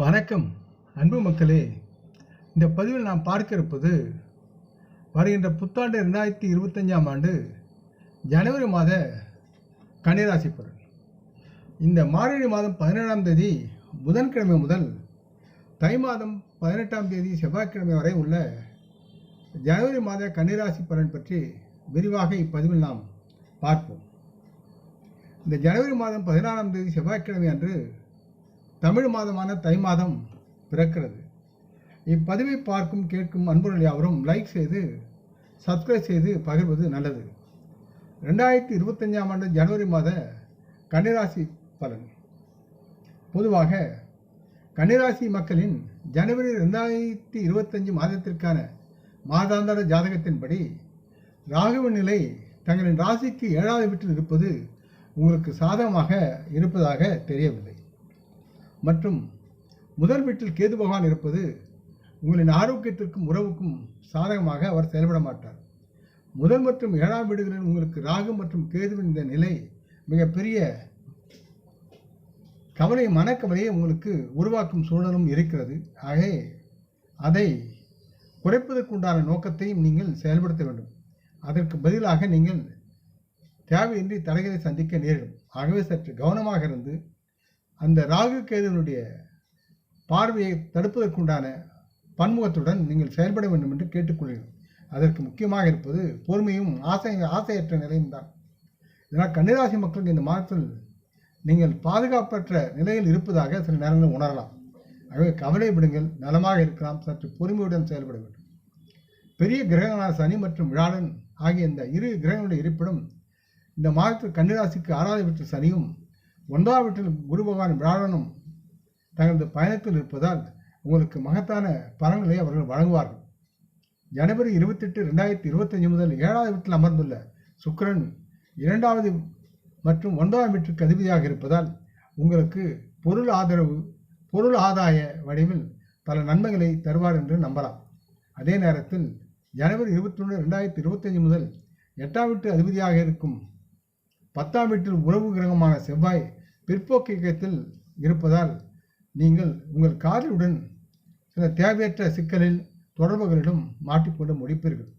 வணக்கம் அன்பு மக்களே. இந்த பதிவில் நாம் பார்க்க இருப்பது வருகின்ற புத்தாண்டு ரெண்டாயிரத்தி இருபத்தஞ்சாம் ஆண்டு ஜனவரி மாத கன்னிராசி பலன். இந்த மார்கழி மாதம் பதினேழாம் தேதி புதன்கிழமை முதல் தை மாதம் பதினெட்டாம் தேதி செவ்வாய்க்கிழமை வரை உள்ள ஜனவரி மாத கன்னிராசி பலன் பற்றி விரிவாக இப்பதிவில் நாம் பார்ப்போம். இந்த ஜனவரி மாதம் பதினாறாம் தேதி செவ்வாய்க்கிழமை அன்று தமிழ் மாதமான தை மாதம் பிறக்கிறது. இப்பதிவை பார்க்கும் கேட்கும் அன்பர்கள் யாவரும் லைக் செய்து சப்ஸ்கிரைப் செய்து பகிர்வது நல்லது. ரெண்டாயிரத்தி இருபத்தஞ்சாம் ஆண்டு ஜனவரி மாத கன்னிராசி பலன். பொதுவாக கன்னிராசி மக்களின் ஜனவரி ரெண்டாயிரத்தி இருபத்தஞ்சு மாதத்திற்கான மாதாந்தர ஜாதகத்தின்படி ராகுவின் நிலை தங்களின் ராசிக்கு ஏழாவது வீட்டில் இருப்பது உங்களுக்கு சாதகமாக இருப்பதாக தெரியவில்லை. மற்றும் முதல் வீட்டில் கேது பகவான் இருப்பது உங்களின் ஆரோக்கியத்திற்கும் உறவுக்கும் சாதகமாக அவர் செயல்பட மாட்டார். முதல் மற்றும் ஏழாம் வீடுகளில் உங்களுக்கு ராகு மற்றும் கேதுவின் இந்த நிலை மிகப்பெரிய கவலை மனக்கவலையை உங்களுக்கு உருவாக்கும் சூழலும் இருக்கிறது. ஆகவே அதை குறைப்பதற்குண்டான நோக்கத்தையும் நீங்கள் செயல்படுத்த வேண்டும். அதற்கு பதிலாக நீங்கள் தேவையின்றி தடைகளை சந்திக்க நேரிடும். ஆகவே சற்று கவனமாக இருந்து அந்த ராகு கேதுவனுடைய பார்வையை தடுப்பதற்குண்டான பன்முகத்துடன் நீங்கள் செயல்பட வேண்டும் என்று கேட்டுக்கொள்கிறோம் அதற்கு முக்கியமாக இருப்பது பொறுமையும் ஆசை ஆசையற்ற நிலையும் தான். இதனால் கன்னிராசி மக்களுக்கு இந்த மாதத்தில் நீங்கள் பாதுகாப்பற்ற நிலையில் இருப்பதாக சில நேரங்களில் உணரலாம். ஆகவே கவலை விடுங்கள் நலமாக இருக்கலாம் சற்று பொறுமையுடன் செயல்பட வேண்டும். பெரிய கிரகங்களான சனி மற்றும் விழாடன் ஆகிய இந்த இரு கிரகங்களுடைய இருப்பிடம் இந்த மாதத்தில் கன்னிராசிக்கு ஆறாவது பெற்ற சனியும் ஒன்றாம் வீட்டில் குரு பகவான் விழாடனும் தங்களது பயணத்தில் இருப்பதால் உங்களுக்கு மகத்தான பலன்களை அவர்கள் வழங்குவார்கள். ஜனவரி இருபத்தெட்டு ரெண்டாயிரத்தி இருபத்தஞ்சு முதல் ஏழாவது வீட்டில் அமர்ந்துள்ள சுக்கரன் இரண்டாவது மற்றும் ஒன்பதாம் வீட்டிற்கு அதிபதியாக இருப்பதால் உங்களுக்கு பொருள் ஆதரவு பொருள் ஆதாய வடிவில் பல நன்மைகளை தருவார் என்று நம்பலாம். அதே நேரத்தில் ஜனவரி இருபத்தொன்று ரெண்டாயிரத்தி இருபத்தஞ்சு முதல் எட்டாம் வீட்டு அதிபதியாக இருக்கும் பத்தாம் வீட்டில் உறவு கிரகமான செவ்வாய் பிற்போக்கு இயக்கத்தில் இருப்பதால் நீங்கள் உங்கள் காதலுடன் சில தேவையற்ற சிக்கலில் தொடர்புகளிடம் மாட்டிக்கொண்டு முடிப்பீர்கள்.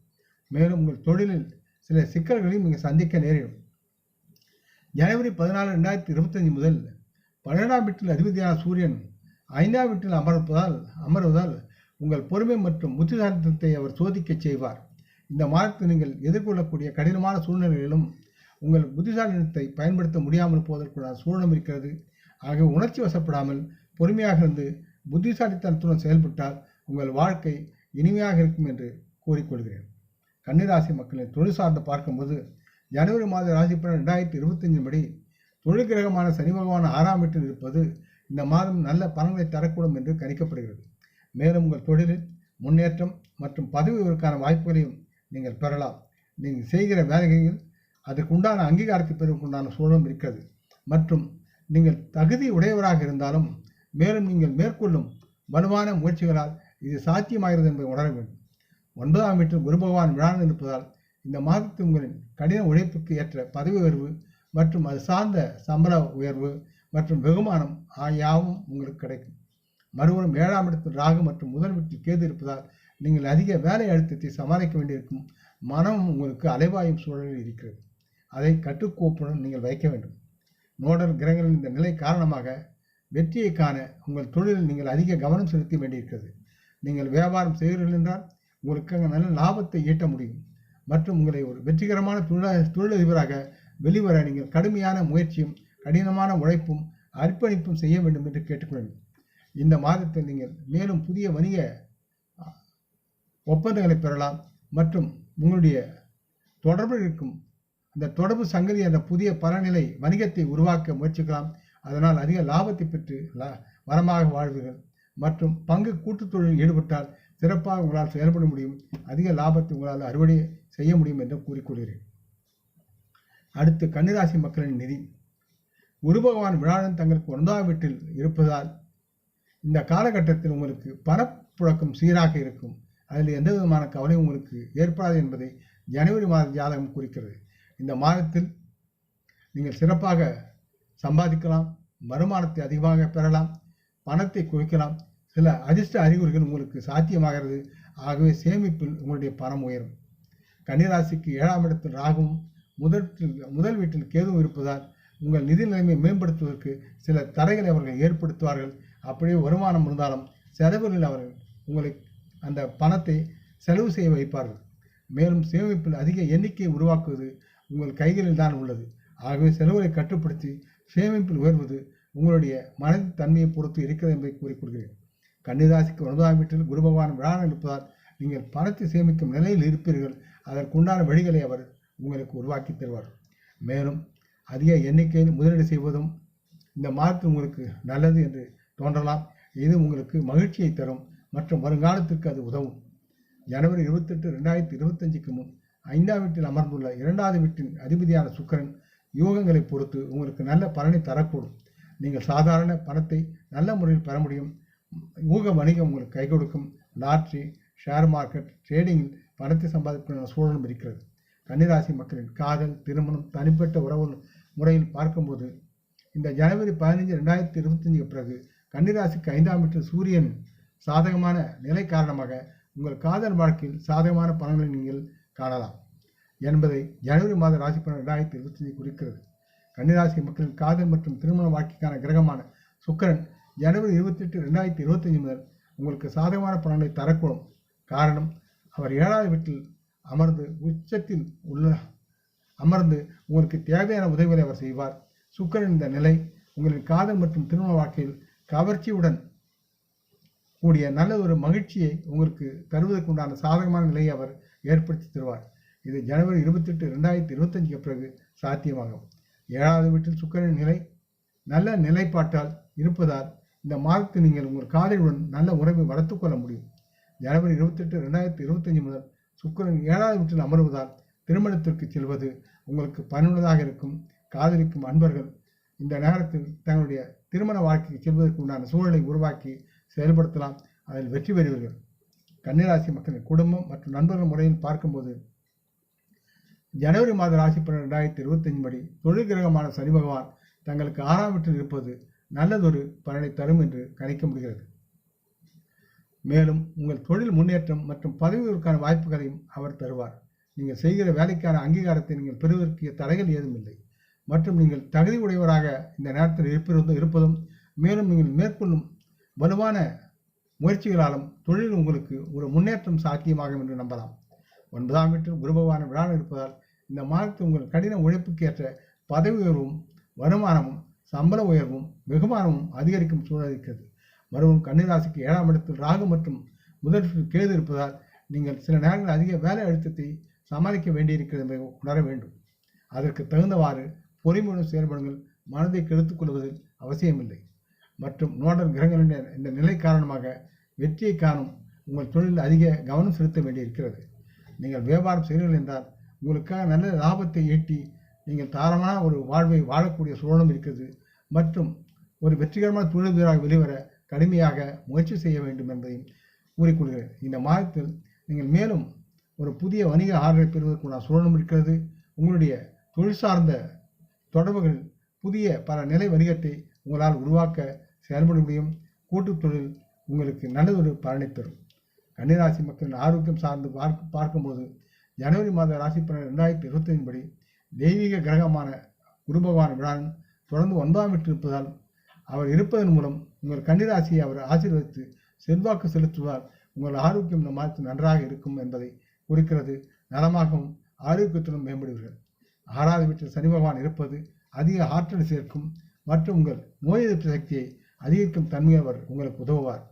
மேலும் உங்கள் தொழிலில் சில சிக்கல்களையும் நீங்கள் சந்திக்க நேரிடும். ஜனவரி பதினாலு ரெண்டாயிரத்தி இருபத்தஞ்சு முதல் பன்னிரெண்டாம் வீட்டில் அதிபதியான சூரியன் ஐந்தாம் வீட்டில் அமர்ப்பதால் அமர்வதால் உங்கள் பொறுமை மற்றும் புத்திசாலித்தனத்தை அவர் சோதிக்கச் செய்வார். இந்த மாதத்தில் நீங்கள் எதிர்கொள்ளக்கூடிய கடினமான சூழ்நிலைகளிலும் உங்கள் புத்திசாலினத்தை பயன்படுத்த முடியாமல் போவதற்குள்ள சூழலும் இருக்கிறது. ஆகவே உணர்ச்சி வசப்படாமல் பொறுமையாக இருந்து புத்திசாலித்தனத்துடன் செயல்பட்டால் உங்கள் வாழ்க்கை இனிமையாக இருக்கும் என்று கூறிக்கொள்கிறேன். கன்னிராசி மக்களின் தொழில் சார்ந்து பார்க்கும்போது ஜனவரி மாத ராசி பலன் ரெண்டாயிரத்தி இருபத்தஞ்சின் படி தொழில் கிரகமான சனி பகவான் ஆறாம் வீட்டில் இருப்பது இந்த மாதம் நல்ல பலன்களை தரக்கூடும் என்று கணிக்கப்படுகிறது. மேலும் உங்கள் தொழிலில் முன்னேற்றம் மற்றும் பதவி உயர்வுக்கான வாய்ப்புகளையும் நீங்கள் பெறலாம். நீங்கள் செய்கிற வேலைகளில் அதற்குண்டான அங்கீகாரத்தை பெறுவதற்குண்டான சூழலும் இருக்கிறது. மற்றும் நீங்கள் தகுதி உடையவராக இருந்தாலும் மேலும் நீங்கள் மேற்கொள்ளும் வலுவான முயற்சிகளால் இது சாத்தியமாகிறது என்பதை உணர வேண்டும். ஒன்பதாம் வீட்டில் குரு பகவான் விழாந்து இருப்பதால் இந்த மாதத்தில் உங்களின் கடின உழைப்புக்கு ஏற்ற பதவி உயர்வு மற்றும் அது சார்ந்த சம்பள உயர்வு மற்றும் வெகுமானம் ஆகியாவும் உங்களுக்கு கிடைக்கும். மறுபுறம் ஏழாம் இடத்தில் ராகு மற்றும் முதல் வீட்டில் கேது இருப்பதால் நீங்கள் அதிக வேலை அழுத்தத்தை சமாளிக்க வேண்டியிருக்கும் மனமும் உங்களுக்கு அலைவாயும் சூழலில் இருக்கிறது. அதை கட்டுக்கோப்புடன் நீங்கள் வைக்க வேண்டும். நோடல் கிரகங்களின் இந்த நிலை காரணமாக வெற்றியை காண உங்கள் தொழிலில் நீங்கள் அதிக கவனம் செலுத்த வேண்டியிருக்கிறது. நீங்கள் வியாபாரம் செய்கிறீர்கள் என்றால் உங்களுக்கு அங்கே நல்ல லாபத்தை ஈட்ட முடியும். மற்றும் உங்களை ஒரு வெற்றிகரமான தொழில தொழிலதிபராக வெளிவர நீங்கள் கடுமையான முயற்சியும் கடினமான உழைப்பும் அர்ப்பணிப்பும் செய்ய வேண்டும் என்று கேட்டுக்கொள்ளுங்கள் இந்த மாதத்தில் நீங்கள் மேலும் புதிய வணிக ஒப்பந்தங்களை பெறலாம் மற்றும் உங்களுடைய தொடர்பில் இருக்கும் அந்த தொடர்பு சங்கதி என்ற புதிய பலநிலை வணிகத்தை உருவாக்க முயற்சிக்கலாம். அதனால் அதிக லாபத்தை பெற்று வரமாக வாழ்வீர்கள். மற்றும் பங்கு கூட்டுத் தொழிலில் ஈடுபட்டால் சிறப்பாக உங்களால் செயல்பட முடியும். அதிக லாபத்தை உங்களால் அறுவடை செய்ய முடியும் என்று கூறிக்கொள்கிறேன். அடுத்து கன்னிராசி மக்களின் நிதி. குரு பகவான் விழாடன் தங்களுக்கு ஒன்றாம் வீட்டில் இருப்பதால் இந்த காலகட்டத்தில் உங்களுக்கு பணப்புழக்கம் சீராக இருக்கும். அதில் எந்த விதமான கவலை உங்களுக்கு ஏற்படாது என்பதை ஜனவரி மாத ஜாதகம் குறிக்கிறது. இந்த மாதத்தில் நீங்கள் சிறப்பாக சம்பாதிக்கலாம் வருமானத்தை அதிகமாக பெறலாம் பணத்தை குவிக்கலாம். சில அதிர்ஷ்ட அறிகுறிகள் உங்களுக்கு சாத்தியமாகிறது. ஆகவே சேமிப்பில் உங்களுடைய பணம் உயரும். கன்னிராசிக்கு ஏழாம் இடத்தில் ராகும் முதல் முதல் வீட்டில் கேதுவும் இருப்பதால் உங்கள் நிதி நிலைமை மேம்படுத்துவதற்கு சில தடைகளை அவர்கள் ஏற்படுத்துவார்கள். அப்படியே வருமானம் இருந்தாலும் செலவுகளில் அவர்கள் உங்களை அந்த பணத்தை செலவு செய்ய வைப்பார்கள். மேலும் சேமிப்பில் அதிக எண்ணிக்கையை உருவாக்குவது உங்கள் கைகளில் தான் உள்ளது. ஆகவே செலவுகளை கட்டுப்படுத்தி சேமிப்பில் உயர்வது உங்களுடைய மனதின் தன்மையை பொறுத்து இருக்கிறது என்பதை கூறிக்கொள்கிறேன். கன்னிராசிக்கு ஒன்பதாம் வீட்டில் குரு பகவான் விழான இருப்பதால் நீங்கள் பணத்தை சேமிக்கும் நிலையில் இருப்பீர்கள். அதற்குண்டான வழிகளை அவர் உங்களுக்கு உருவாக்கி தருவார். மேலும் அதிக எண்ணிக்கையில் முதலீடு செய்வதும் இந்த மாதத்தில் உங்களுக்கு நல்லது என்று தோன்றலாம். இது உங்களுக்கு மகிழ்ச்சியை தரும் மற்றும் வருங்காலத்திற்கு அது உதவும். ஜனவரி இருபத்தெட்டு ரெண்டாயிரத்தி இருபத்தஞ்சுக்கு முன் ஐந்தாம் வீட்டில் அமர்ந்துள்ள இரண்டாவது வீட்டின் அதிபதியான சுக்கிரன் யோகங்களை பொறுத்து உங்களுக்கு நல்ல பலனை தரக்கூடும். நீங்கள் சாதாரண பணத்தை நல்ல முறையில் பெற முடியும். ஊக வணிகம் உங்களுக்கு கை கொடுக்கும். லாட்ரி ஷேர் மார்க்கெட் ட்ரேடிங்கில் பணத்தை சம்பாதிக்கும் சூழலும் இருக்கிறது. கன்னிராசி மக்களின் காதல் திருமணம் தனிப்பட்ட உறவு முறையில் பார்க்கும்போது இந்த ஜனவரி பதினைஞ்சு ரெண்டாயிரத்தி இருபத்தஞ்சுக்கு பிறகு கன்னிராசிக்கு ஐந்தாம் வீட்டில் சூரியன் சாதகமான நிலை காரணமாக உங்கள் காதல் வாழ்க்கையில் சாதகமான பலன்களை நீங்கள் காணலாம். என்பதை ஜனவரி மாத ராசி பலன் ரெண்டாயிரத்தி இருபத்தஞ்சு குறிக்கிறது. கன்னிராசி மக்களின் காதல் மற்றும் திருமண வாழ்க்கைக்கான கிரகமான சுக்கிரன் ஜனவரி இருபத்தெட்டு ரெண்டாயிரத்தி இருபத்தஞ்சு முதல் உங்களுக்கு சாதகமான பலன்களை தரக்கூடும். காரணம் அவர் ஏழாவது வீட்டில் அமர்ந்து உச்சத்தில் உள்ள அமர்ந்து உங்களுக்கு தேவையான உதவிகளை அவர் செய்வார். சுக்கரன் இந்த நிலை உங்களின் காதல் மற்றும் திருமண வாழ்க்கையில் கவர்ச்சியுடன் கூடிய நல்ல ஒரு மகிழ்ச்சியை உங்களுக்கு தருவதற்கு உண்டான சாதகமான நிலையை அவர் ஏற்படுத்தி தருவார். இது ஜனவரி இருபத்தெட்டு ரெண்டாயிரத்தி இருபத்தஞ்சுக்கு பிறகு சாத்தியமாகும். ஏழாவது வீட்டில் சுக்கிரனின் நிலை நல்ல நிலைப்பாட்டால் இருப்பதால் இந்த மாதத்தை நீங்கள் உங்கள் காதலுடன் நல்ல உறவை வளர்த்து கொள்ள முடியும். ஜனவரி இருபத்தெட்டு ரெண்டாயிரத்தி இருபத்தஞ்சு முதல் சுக்கிரன் ஏழாவது வீட்டில் அமர்வதால் திருமணத்திற்கு செல்வது உங்களுக்கு பயனுள்ளதாக இருக்கும். காதலிக்கும் அன்பர்கள் இந்த நேரத்தில் தங்களுடைய திருமண வாழ்க்கைக்கு செல்வதற்கு உண்டான சூழலை உருவாக்கி செயல்படுத்தலாம். அதில் வெற்றி பெறுவீர்கள். கன்னிராசி மக்களின் குடும்பம் மற்றும் நண்பர்கள் முறையில் பார்க்கும்போது ஜனவரி மாத ராசி பலன் ரெண்டாயிரத்தி இருபத்தஞ்சு படி தொழில் கிரகமான சனி பகவான் தங்களுக்கு ஆறாம் வீட்டில் இருப்பது நல்லதொரு பலனை தரும் என்று கணிக்க முடிகிறது. மேலும் உங்கள் தொழில் முன்னேற்றம் மற்றும் பதவிகளுக்கான வாய்ப்புகளையும் அவர் தருவார். நீங்கள் செய்கிற வேலைக்கான அங்கீகாரத்தை நீங்கள் பெறுவதற்கு தடைகள் ஏதும் இல்லை. மற்றும் நீங்கள் தகுதி உடையவராக இந்த நேரத்தில் இருப்பதும் இருப்பதும் மேலும் நீங்கள் மேற்கொள்ளும் வலுவான முயற்சிகளாலும் தொழில் உங்களுக்கு ஒரு முன்னேற்றம் சாத்தியமாகும் என்று நம்பலாம். ஒன்பதாம் வீட்டில் குரு பகவான் விழா இருப்பதால் இந்த மாதத்தில் உங்கள் கடின உழைப்புக்கு ஏற்ற பதவி உயர்வும் வருமானமும் சம்பள உயர்வும் வெகுமானமும் அதிகரிக்கும் சூழல் இருக்கிறது. மறுபடியும் கன்னிராசிக்கு ஏழாம் இடத்தில் ராகு மற்றும் முதல் கேது இருப்பதால் நீங்கள் சில நேரங்களில் அதிக வேலை அழுத்தத்தை சமாளிக்க வேண்டியிருக்கிறது என்பதை உணர வேண்டும். அதற்கு தகுந்தவாறு பொறிமுறை செயல்படுங்கள். மனதை கெடுத்துக் கொள்வதில் அவசியமில்லை. மற்றும் நோடல் கிரகங்களின் இந்த நிலை காரணமாக வெற்றியை காணும் உங்கள் தொழிலில் அதிக கவனம் செலுத்த வேண்டியிருக்கிறது. நீங்கள் வியாபாரம் செய்கிறீர்கள் என்றால் உங்களுக்காக நல்ல லாபத்தை ஈட்டி நீங்கள் தாரமான ஒரு வாழ்வை வாழக்கூடிய சூழலும் இருக்கிறது. மற்றும் ஒரு வெற்றிகரமான தொழிலதிபராக வெளிவர கடுமையாக முயற்சி செய்ய வேண்டும் என்பதையும் கூறிக்கொள்கிறேன். இந்த மாதத்தில் நீங்கள் மேலும் ஒரு புதிய வணிக ஆர்டரை பெறுவதற்குண்டான சூழலும் இருக்கிறது. உங்களுடைய தொழில் சார்ந்த தொடர்புகள் புதிய பல நிலை வணிகத்தை உங்களால் உருவாக்க செயல்பட முடியும் கூட்டுத் தொழில் உங்களுக்கு நல்லதொரு பலனை தரும். கன்னிராசி மக்களின் ஆரோக்கியம் சார்ந்து பார்க்க பார்க்கும்போது ஜனவரி மாத ராசி பலன் ரெண்டாயிரத்தி இருபத்தைந்து படி தெய்வீக கிரகமான குருபகவான் விழான் தொடர்ந்து ஒன்பதாம் வீட்டில் இருப்பதால் அவர் இருப்பதன் மூலம் உங்கள் கன்னிராசியை அவர் ஆசீர்வதித்து செல்வாக்கு செலுத்துவதால் உங்கள் ஆரோக்கியம் இந்த மாதத்தில் நன்றாக இருக்கும் என்பதை குறிக்கிறது நலமாகவும் ஆரோக்கியத்துடன் மேம்படுவீர்கள். ஆறாவது வீட்டில் சனி பகவான் இருப்பது அதிக ஆற்றல் சேர்க்கும் மற்றும் உங்கள் நோய் எதிர்ப்பு சக்தியை அதிகரிக்கும் தன்மை அவர் உங்களுக்கு உதவுவார்.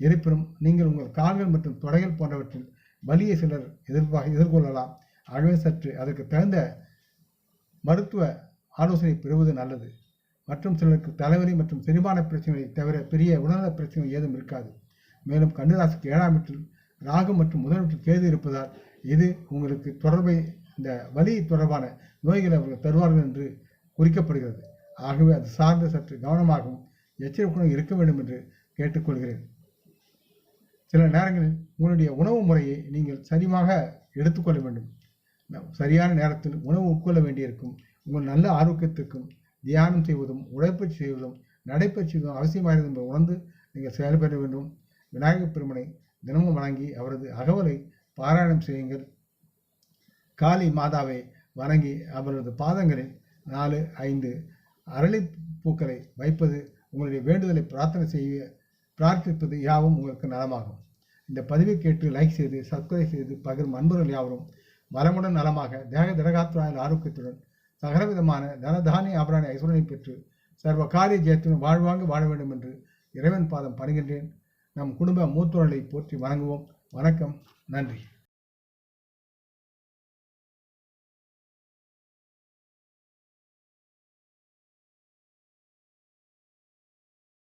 இருப்பினும் நீங்கள் உங்கள் கால்கள் மற்றும் தொடைகள் போன்றவற்றில் வலியை சிலர் எதிர்ப்பாக எதிர்கொள்ளலாம். ஆகவே சற்று அதற்கு தகுந்த மருத்துவ ஆலோசனை பெறுவது நல்லது. மற்றும் சிலருக்கு தலைவலி மற்றும் செரிமான பிரச்சனைகளை தவிர பெரிய உடல்நல பிரச்சனை ஏதும் இருக்காது. மேலும் கன்னிராசிக்கு ஏழாம் வீட்டில் ராகு மற்றும் முதல் வீட்டில் கேது இருப்பதால் இது உங்களுக்கு தொடர்பை இந்த வலி தொடர்பான நோய்களை அவர்கள் தருவார்கள் என்று குறிக்கப்படுகிறது. ஆகவே அது சார்ந்த சற்று கவனமாகவும் எச்சரிப்புடன் இருக்க வேண்டும் என்று கேட்டுக்கொள்கிறேன். சில நேரங்களில் உங்களுடைய உணவு முறையை நீங்கள் சரியாக எடுத்துக்கொள்ள வேண்டும். சரியான நேரத்தில் உணவு உட்கொள்ள வேண்டியிருக்கும். உங்கள் நல்ல ஆரோக்கியத்திற்கும் தியானம் செய்வதும் உடற்பயிற்சி செய்வதும் நடைபயிற்சி அவசியமாகிறது என்பதை உணர்ந்து நீங்கள் செயல்பட வேண்டும். விநாயகப் பெருமனை தினமும் வணங்கி அவரது அகவலை பாராயணம் செய்யுங்கள். காளி மாதாவை வணங்கி அவரது பாதங்களில் நாலு ஐந்து அரளி பூக்களை வைப்பது உங்களுடைய வேண்டுதலை பிரார்த்தனை செய்ய பிரார்த்திப்பது யாவும் உங்களுக்கு நலமாகும். இந்த பதிவை கேட்டு லைக் செய்து சப்ஸ்கிரைப் செய்து பகிரும் அன்பர்கள் யாவரும் வளமுடன் நலமாக தேக திரகாத்ராயின் ஆரோக்கியத்துடன் சகலவிதமான தனதானிய அபராணி ஐஸ்வரனை பெற்று சர்வ காரிய ஜெயத்துடன் வாழ்வாங்க வாழ வேண்டும் என்று இறைவன் பாதம் பணிகின்றேன். நம் குடும்ப மூத்தோர்களை போற்றி வணங்குவோம். வணக்கம். நன்றி.